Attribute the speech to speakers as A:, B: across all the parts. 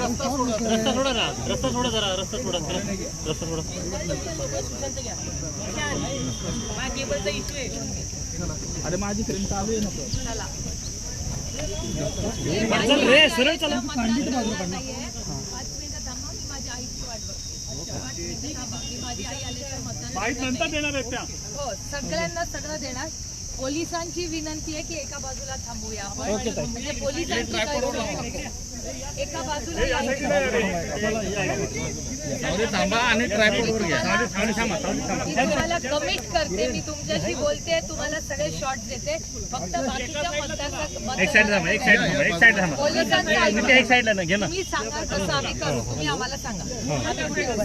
A: रस्ता सोडा रस्ता सोडा ना. रस्ता सोडा जरा रस्ता सोडा रस्ता सोडा.
B: अरे माझी फ्रेंड चालू आहे ना
A: चल रे सरळ चला.
C: हो, सगळ्यांना सगळं देणार. पोलिसांची विनंती आहे की एका बाजूला थांबूया. आपण म्हणजे पोलिसांची एका बाजूला
B: आणि
C: तुम्हाला कमिट करते मी तुमच्याशी बोलते तुम्हाला सगळे शॉर्ट देते. फक्त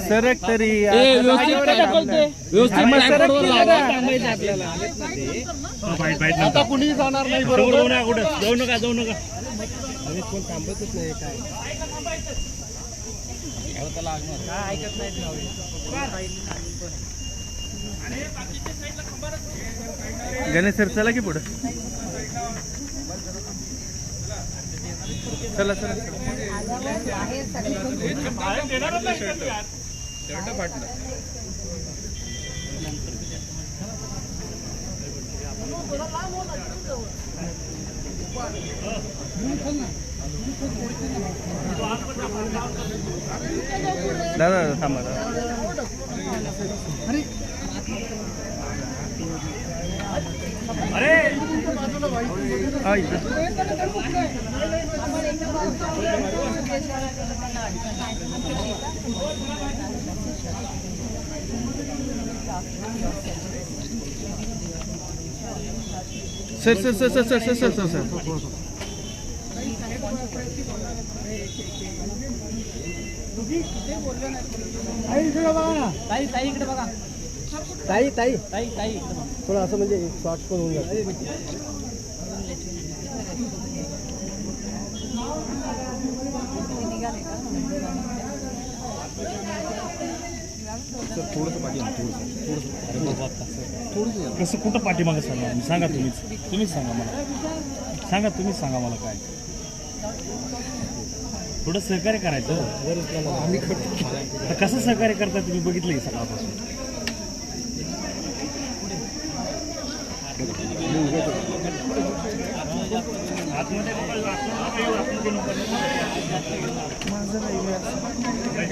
B: सरक तरी व्यवस्थित कुणी जाणार नाही
A: जाऊ नका जाऊ नका. कोण थांबतच नाही काय?
B: काय ऐकत नाही गणेश सर चला की पुढं. चला चला
C: शर्ट फाटलं
B: दादा थांबा दादा
A: अरे
B: हा, इथं. Sir sir sir sir sir sir sir sir sir ताई ताई ताई. ताई थोडं असं म्हणजे शॉर्ट पण होऊन जातं
A: कसं कुठं पाठीमागं सांगा? सांगा तुम्हीच. तुम्हीच सांगा मला. सांगा तुम्हीच सांगा मला काय. थोडं सहकार्य करायचं आता कसं सहकार्य करता तुम्ही? बघितलं की सकाळपासून.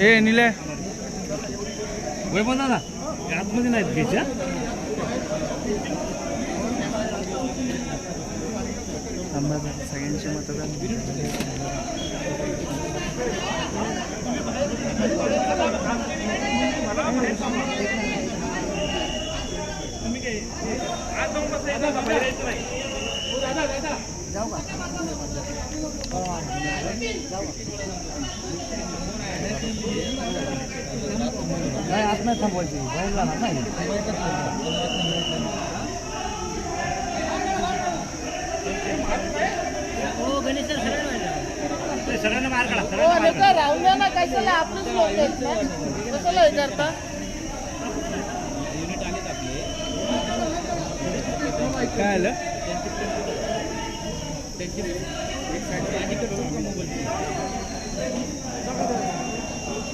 B: ए निले.
A: वैभव दादा हे आतमध्ये नाहीत घ्यायच्या?
B: सगळ्यांचे मतदान
A: जाऊ का नाही थांबवायची. बाहेर जाणार नाही. सगळ्यांना मार काढा सगळ्यांना मार ना
B: आपलंच करता
A: काय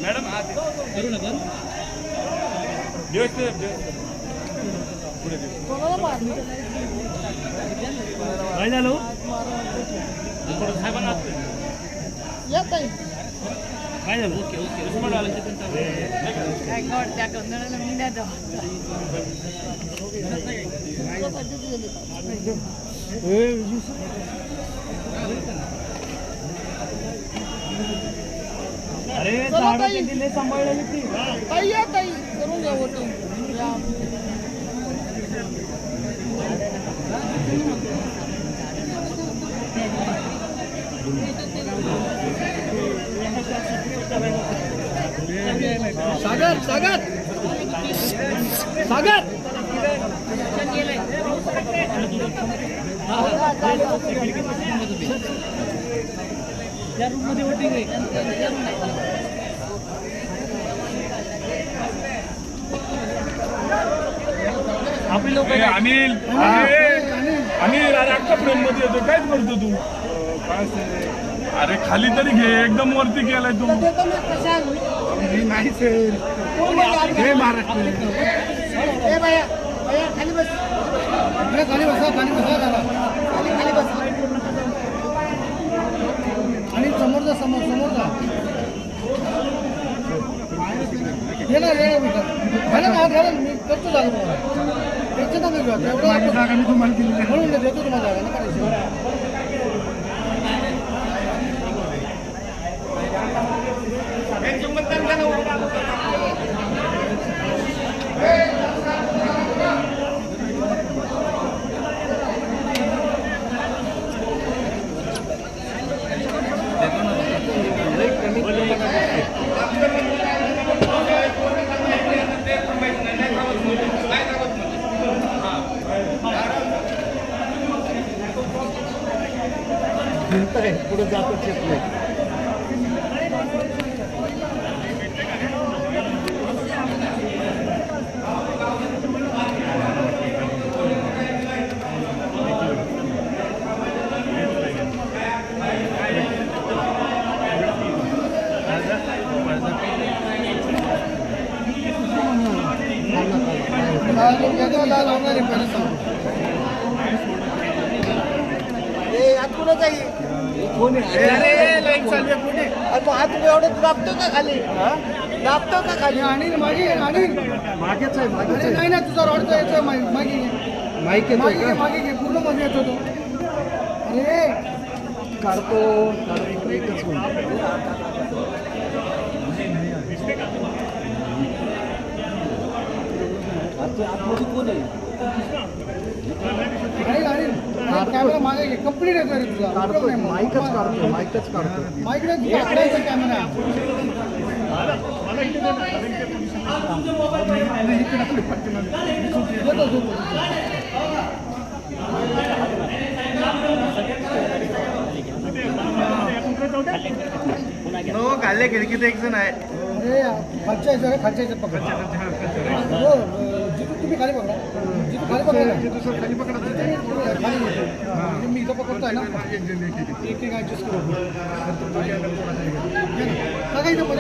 A: मॅडम करू दिवस पुढे साहेबांना या ताई काय झालं ओके ओके उस्मान आलं काय कळत
C: त्या गोंधळाला मी नाही
A: अरे झाडं दिले सांभाळले ती.
B: ताई सागर. सागर. सागर
A: आपले लोक
D: ए, अनिल अनिल अनिल. अरे अक्का फ्रेममध्ये येतो. काय करतो तू? अरे खाली तरी घे. एकदम वरती गेलाय तू.
B: नाही हे महाराष्ट्र. खाली बसा. खाली बसा दादा खाली बसा. आणि समोर जा समोर समोर जा. ये ना ना बेटा. घाला ना ना, मी करतो जागा तुम्हाला. त्याचं नका घेऊ आता. एवढं. म्हणून देतो तुम्हाला जागा नका टेन्शन.
E: पुढे जातच येत नाही
B: कुठं लोकांना लाल होणार आहे पहिलं सांगतो. आणि अनिल मागे ये, अनिल.
E: मागेच आहे मागेच आहे.
B: नाही ना तुझा रॉडचा यायचा मागे मागे मागे घे,
E: का?
B: मागे घे पूर्णमध्ये येतो तो. अरे.
E: काढतो काढतो एकच मिनिट.
B: अनिल अनिल कॅमेरा मागे कंप्लीट येतो रे तुझा.
E: काढतो
B: नाही. मग.
E: माईकच काढतो माईकच काढतो
B: माईकडे तुझा आकड्याचा कॅमेरा देतो.
E: खाल्ले खिडकीत एक जण आहे.
B: खालच्या खालच्या पकड. हो तुम्ही खाली पकडा. जिथून मी इथं पकडतोय ना एक एक करू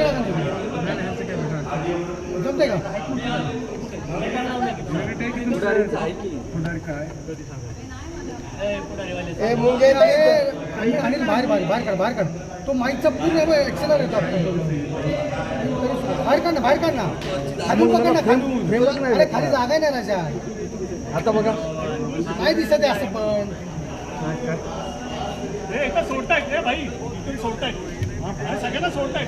B: ना. इथं मध्ये का आणि आणि बाहेर बाहेर बाहेर काढ बाहेर काढ तो माईकचा पूर्ण एक्सेलर येतो बाहेर काढ ना बाहेर काढ ना खाली पकड ना खाली खाली जागा नाही राजा
E: आता बघा.
B: नाही दिसत आहे असं पण?
A: ए, एका सोडताय ए भाई. सोडताय हा, सगळ्यांना सोडताय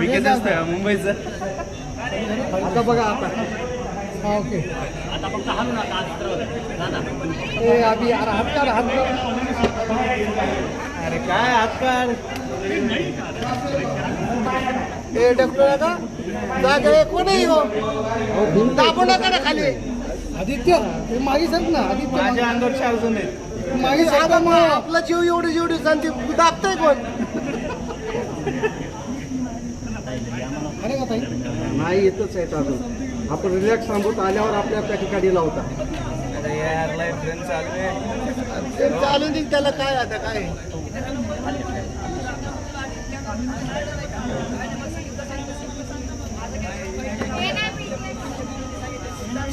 B: हे जा.
E: मुंबईचं. आता बघा आता.
B: हा ओके.
E: ए अभि अरे हात. काढ हात. अरे काय हात काढ
B: ए डॉक्टर का कोणी हो
E: आहे.
B: नका ना खाली. आदित्य ते मागे सर ना आदित्य
E: माझ्या अंगावर चार जण आहेत.
B: मागे सर मग
E: आपला जीव एवढी जेवढी सांगते दाबतोय कोण?
B: अरे का ताई?
E: नाही येतच आहेत अजून. आपण रिलॅक्स थांबवत आल्यावर आपल्या त्या ठिकाणी लावता.
B: चालून दे त्याला काय आता काय?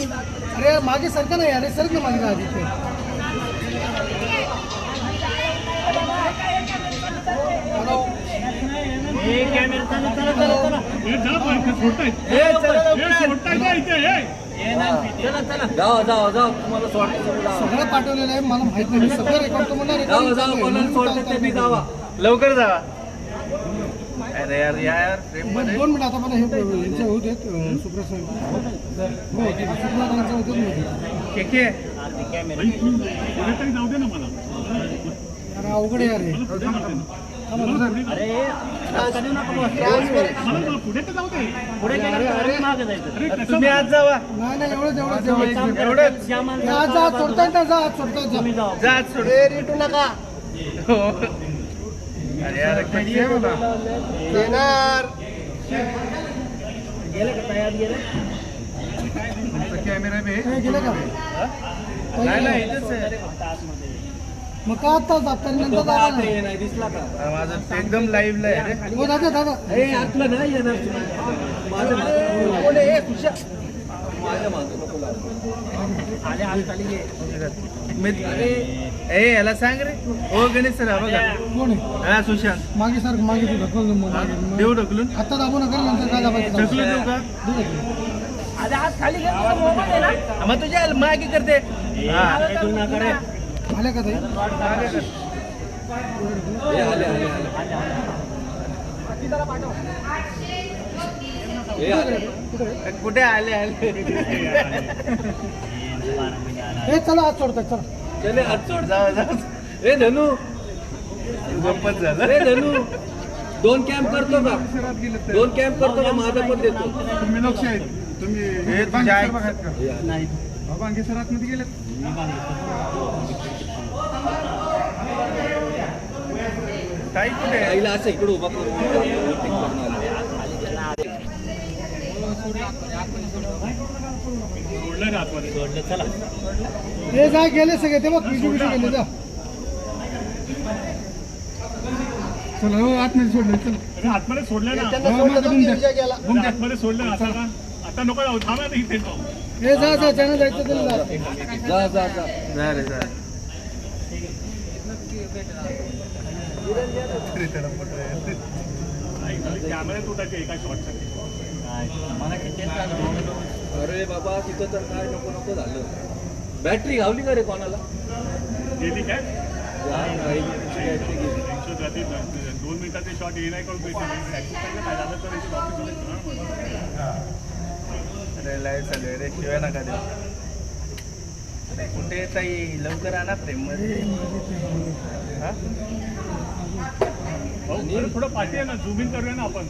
B: अरे मागे सरका नाही अरे सर ना मागे ना आदित्य
A: ए, जा बाहेर, सोडताय ए, सोडताय का इथे ए?
B: सगळं पाठवलेलं आहे मला माहीत नाही. मी सगळं रेकॉर्ड तो म्हणणार recording चालू आहे. म्हणून मी चालतो आहे.
E: लवकर जावा अरे यार यार
B: दोन मिनिट आता मला हे यांचे होऊ देत अं, सुप्रिया साहेब. हो ते सुप्रियाताईंचं होतं ना
A: जाऊ दे ना मला
B: अरे. अवघड
A: जायचं.
E: तुम्ही आज जावा.
B: नाही नाही एवढंच एवढंच एवढंच. या जा सोडताय ना जा सोडताय जा.
E: जा आज सोड
B: रिटू नका.
E: हो.
B: येणार.
E: कॅमेरा बे
B: हे गेले का?
E: नाही नाही
B: मग का आता नाही
E: माझं एकदम लाईव्ह आहे रे.
B: हो दादा दादा.
E: मी- ए याला सांग रे. ओ गणेश सर हा बघा.
B: कोण आहे?
E: हा सुशांत.
B: मागे सर मागे तू ढकल मग मागे. मग
E: देऊ ढकलून.
B: आता दाबू नका नंतर काय दाबायचं?
E: ढकलून देऊ का?
B: ठीक आहे.
E: मग तुझ्या मागे करते. हा.
B: आल्या का ताई?
E: कुठे आले आले?
B: हे चला आज सोडताय चला.
E: चले हात सोड. जा जा. ए धनू. गप्पत झालं.
F: अरे धनू. दोन कॅम्प करतो का? दोन कॅम्प करतो का? माझा पण देतो.
D: तुम्ही लक्ष आहेत. तुम्ही
E: हे तुझ्या आई-
A: नाही.
D: बांगे सर आतमध्ये गेले
E: ताई कुठे आहे?
F: आईला असं इकडे उभा करून
A: सोडलं ना आतमध्ये? सोडलं चला.
B: हे जा गेले सगळे. ते बघ विजू विजू गेले जा.
D: चला हो आतमध्ये सोडलं चल.
A: अरे आतमध्ये सोडलं ना
B: गेला.
A: आतमध्ये सोडलं ना. आता का आता नको जाऊ थांबा ना इथे जाऊ.
B: हे जा जा ज्यांना जायचं त्याला जा.
F: जा जा जा.
E: जा रे जा
A: कॅमेरा तुटायचे एका शॉटसाठी
F: अरे बाबा तिथं तर काय नको नको झालं. बॅटरी घावली का रे कोणाला?
A: गेली काय?
F: बॅटरी गेली.
A: जाती दोन मिनिटाचे शॉट नाही करून.
E: अरे लाईव्ह चालू आहे रे. शिवाय नका देऊ. अरे कुठे ताई? लवकर आणा प्रेममध्ये हा?
A: थोडं पाठी आहे ना. झूम इन करूया ना आपण.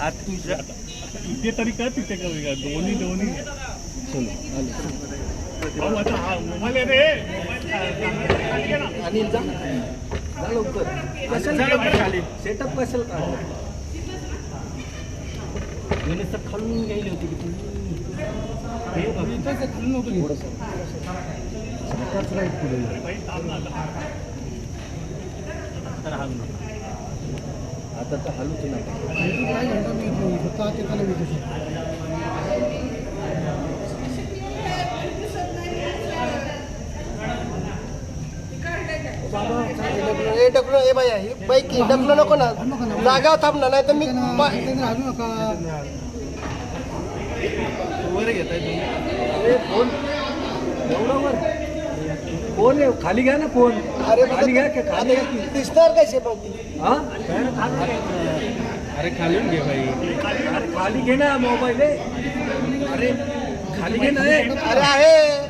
E: आत तुझ्या
A: इथे तरी कर तिथे करूया दोन्ही दोन्ही. भाऊ आता हा मोबाईल आहे रे.
F: अनिल जा. जा लवकर.
E: लवकर. खाली.
F: सेटअप कशाला काय खालून गेली होती की
A: भाई थांब ना आता.
F: आता तर हलूच नाही.
B: काय घंटा मी फक्त आत
G: बाया ही बाईक नको ना. जागावर थांब ना नाही तर मी
B: राजू नका
E: वर घेताय तुम्ही.
F: फोन. एवढा वर. फोन आहे खाली घ्या ना फोन.
G: अरे
F: खाली घ्या की खाली घ्या. की
G: दिसणार कसे मग
F: हा?
E: अरे खालून घे भाई
F: अरे खाली घे ना मोबाईल आहे अरे खाली घे ना ए.
G: अरे आहे.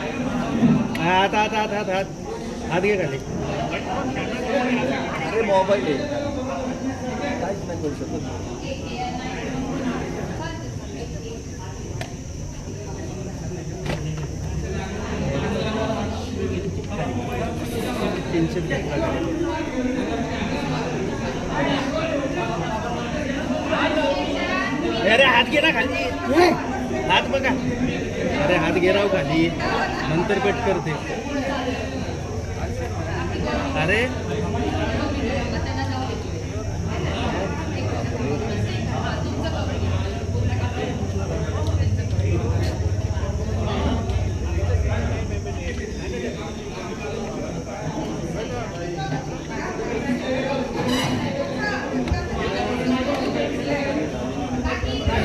E: हात हात हात हात हात. हात घे खाली.
F: अरे मोबाईल आहे. काहीच नाही करू शकत.
E: अरे हात घे ना खाली. हात बघा. अरे हात घे राव खाली. नंतर कट करते. अरे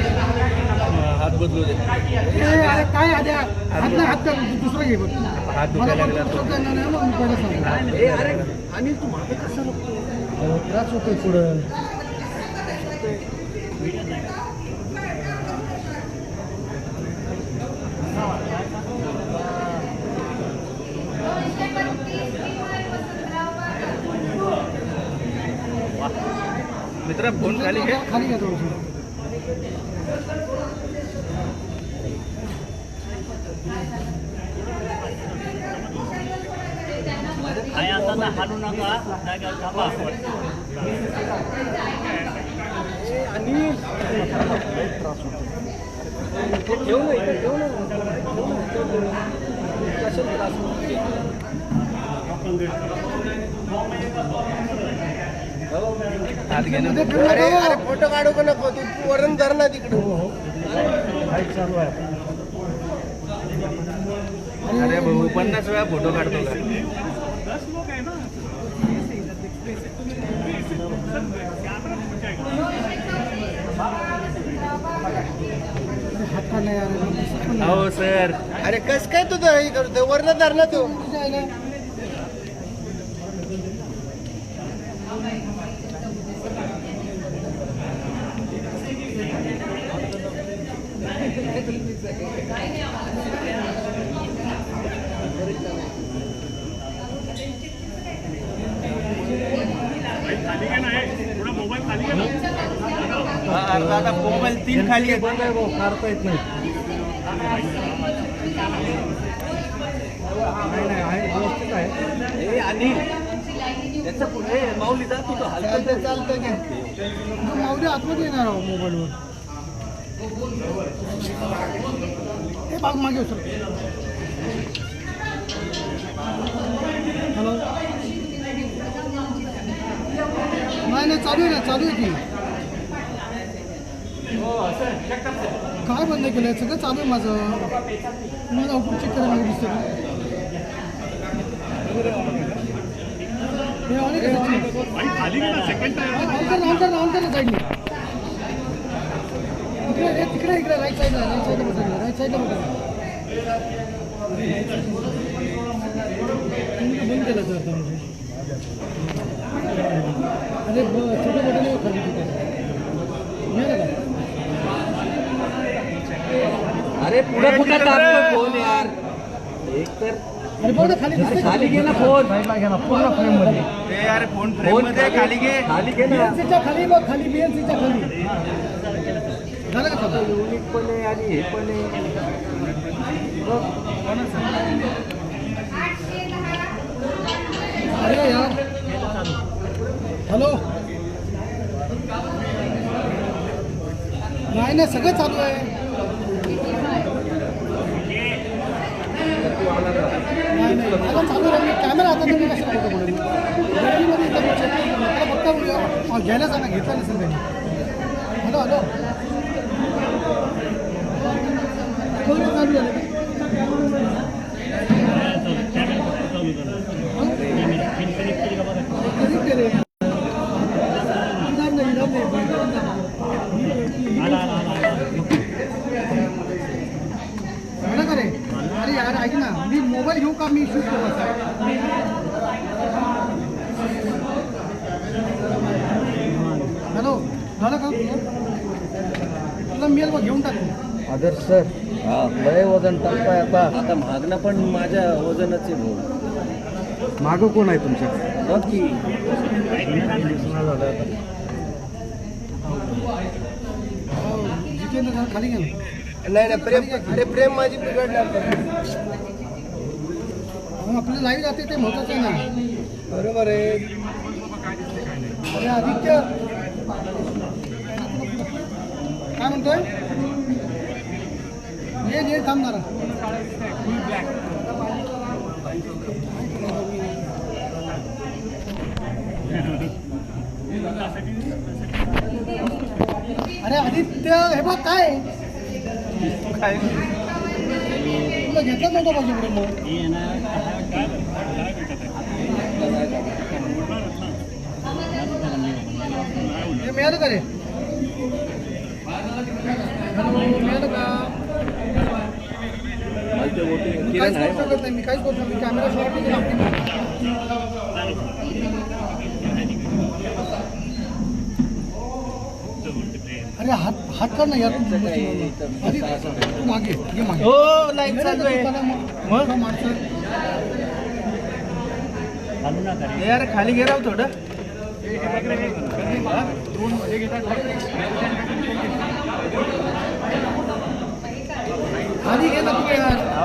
E: हात बदलू दे
B: ए, अरे काय आधी हात नाही हात कर, दुसरं घे बघ
E: हात दुखायला लागला तो
B: दुसरं करणार नाही, मग मी पहिलं सांगतो.
F: ए अरे अनिल तू मागे कसा नको
B: त्रास होतोय पुढं
E: जरा फोन खाली घे
B: खाली घ्या थोडंसं
F: ठेव कशाला त्रास
G: अरे अरे फोटो काढू का नको? तू वरण धर ना तिकडे
A: चालू आहे
E: अरे भाऊ पन्नास वेळा फोटो काढतो का
B: हात काढला यार दिसत पण नाही.
E: हो सर.
G: अरे कस काय तुझं हे करतो वरण धर ना तू.
E: अर्धा आता मोबाईल तीन खाली आहे
F: बंद आहे भाऊ काढता येत नाही नाही आहे. व्यवस्थित आहे. ए आणि त्याचं पुढे माऊली जा तुझं हलकं
G: चालतंय चालतंय
B: माऊली आतमध्ये येणार आहो मोबाईलवर हे बाग मागे सर नाही नाही चालू आहे ना चालू आहे की काय बंद केलं सगळं चालू आहे माझं. माझं आउटपुट चेक करायला दिसतं हे तिकडे इकडे राईट साईडला राईट साईडला बटन राईट साईडला बटन बंद केलं सर आता. अरे छोटे बटन आहे खाली
F: अरे पुढे कुठे टाकतो फोन यार. एक तर
B: अरे बघ ना खाली दिसतंय?
F: खाली घे ना फोन.
B: पूर्ण फ्रेममध्ये.
E: ते अरे फोन फ्रेममध्ये खाली घे.
F: खाली घे ना.
B: खाली बघ खाली बीएनसीच्या खाली. झालं का चालू
F: युनिक पण आहे आणि हे पण आहे.
B: अरे यार हॅलो? नाही नाही सगळं चालू आहे. नाही नाही आता चालू कॅमेरा आता तुम्ही कसं फोटो बोलू गर्दीमध्ये करतो. मला फक्त घ्यायला सांगा घेतला नसेल त्यांनी. Hello hello? मी मोबाईल घेऊ का? मी करू हॅलो झालं का? तुला मिळेल बघ घेऊन टाक.
F: आदर्श सर हा लय वजन टाकताय आता. आता मागणं पण माझ्या वजनच आहे भाऊ. मागं कोण आहे तुमच्या? नक्की
B: जितेंद्र जरा खाली घे ना
G: नाही नाही प्रेम अरे प्रेम माझी बिघडणार.
B: मग आपलं लाईव्ह जाते ते महत्वाचं आहे ना.
G: बरोबर आहे.
B: अरे आदित्य. काय म्हणतोय? ये ये थांब जरा. अरे आदित्य हे बघ काय?
E: काय?
B: तुला घेतलं नव्हतं पाहिजे पुढे मग. मिळालं का रे? हॅलो, मिळालं का? मी काहीच करू शकत नाही मी काहीच करू शकत नाही. कॅमेरा शॉट अरे हात हात कर ना यार. आधी तू मागे ये मागे.
E: हो लाइट चालू आहे.
B: मग. माणसं.
A: चालू नका रे.
E: ए, अरे खाली घे राव थोडं.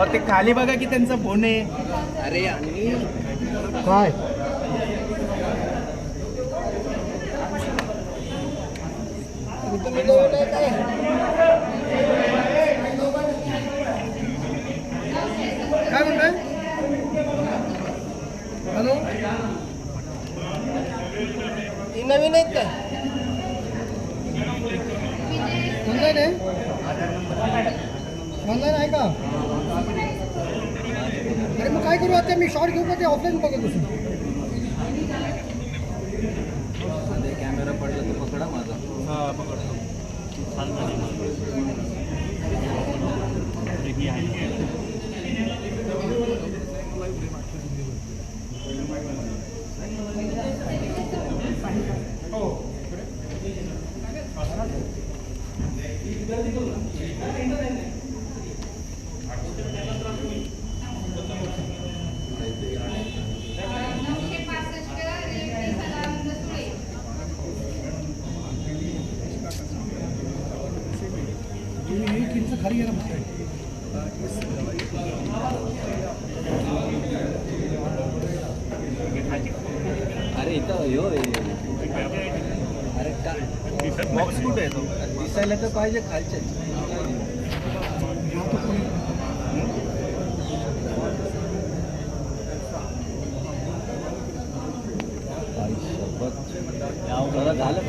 E: ते खाली बघा की त्यांचा फोन आहे
D: अरे
B: काय?
G: काय
B: काय म्हणताय हॅलो
G: ती नवीन आहेत काय?
B: ऑनलाईन आहे? ऑनलाईन आहे का? अरे मग काय करू आता? मी शॉर्ट घेऊ का ते ऑफलाईन बघत बसून.
D: कॅमेरा पडला तर पकडा माझा.
B: तुम्ही एक इंच खाली गेला बसताय
D: अरे इथं यो अरे का
E: बॉक्स कुठे आहे तो
D: दिसायला तर पाहिजे खालचे झालं.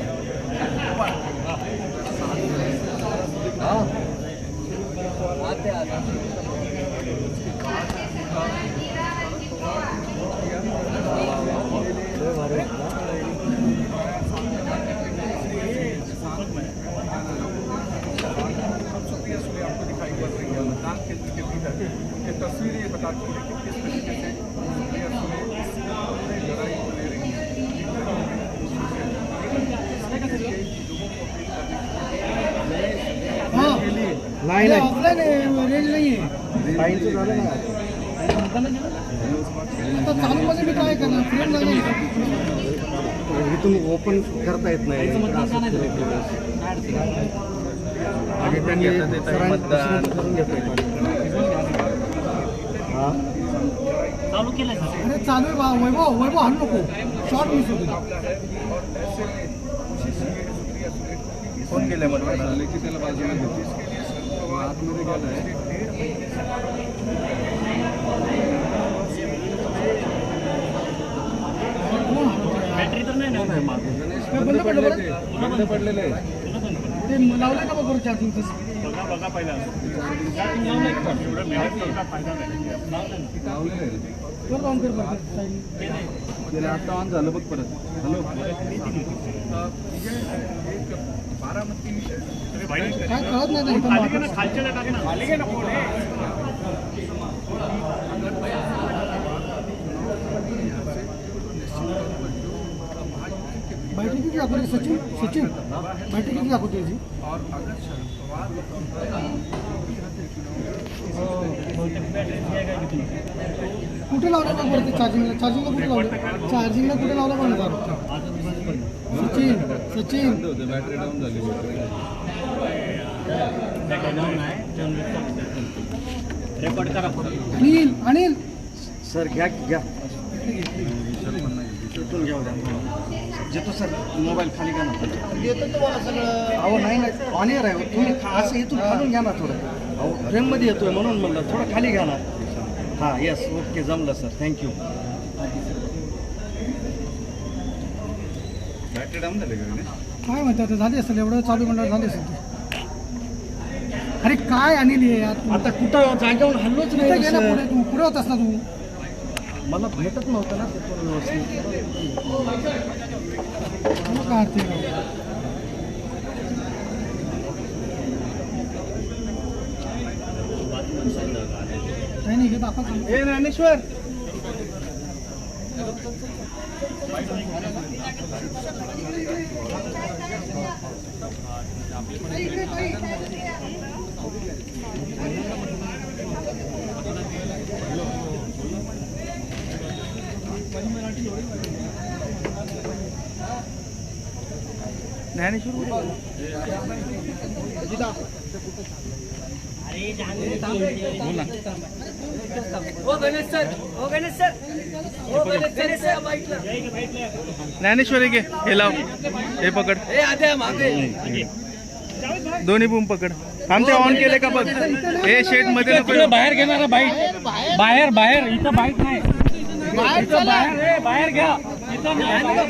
D: का हा। आते आता
B: हां नाही ऑफलाईन आहे रेंज नाही आहे आता चालू मध्ये मी काय करणार फ्रेम झालं
D: इथून ओपन करता येत नाही। आणि त्यांनी
E: मतदान.
H: चालू
B: अरे आहे बा वैभव वैभव हाणू नको. शॉर्ट मिस होते.
E: फोन केलाय मला
H: बॅटरी तर नाही ना.
B: काय बंद पडलं बरं.
D: बंद पडलेलं आहे.
B: ते लावलं का बघ चार्जिंग तसं
H: बघा बघा पहिला. एक. एवढं मेहनत करून काय फायदा नाही लावलं
B: ऑन कर
D: आता ऑन झालं बघ परत. हॅलो.
H: भाई
B: काय कळत नाही.
H: खालच्या टाके ना. खाली घे ना. फोन
B: दाखवते सचिन? सचिन बॅटरी किती दाखवते याची कुठे लावलं बघ बरं चार्जिंगला चार्जिंगला कुठे लावलं? चार्जिंगला कुठे लावलं पण सचिन सचिन.
D: बॅटरी डाऊन झाली
H: रेकॉर्ड करा
B: अनिल अनिल.
D: सर घ्या घ्या. घेऊ द्या जेतो सर मोबाईल खाली घ्या ना
G: देतो तुम्हाला सगळं
D: अहो नाही नाही ऑन एअर आहे तुम्ही असं इथून खालून घ्या ना थोडं अहो फ्रेममध्ये येतोय म्हणून म्हणलं थोडं खाली घ्या ना हां येस ओके जमलं sir thank you battery down झाली का
B: काय म्हणतात आता झाले असेल एवढं? चालू मंडळ झाले असेल ते. अरे काय तू?
D: आता कुठं जागेवर हल्लोच नाही.
B: पुढे तू? पुढे होतास ना तू?
D: मला भेटत नव्हतं ना तिथून व्यवस्थित.
B: मग राहते ज्ञानेश्वर! नाही
E: सुरू ज्ञानेश्वरी घे हे लाव. हे पकड. दोन्ही बूम पकड. आमचे ऑन केले का बघ. हे
A: शेटमध्ये बाहेर घेणारा बाईक. बाहेर बाहेर. इथं बाईक नाही. बाहेर बाहेर घ्या. इथं नाही.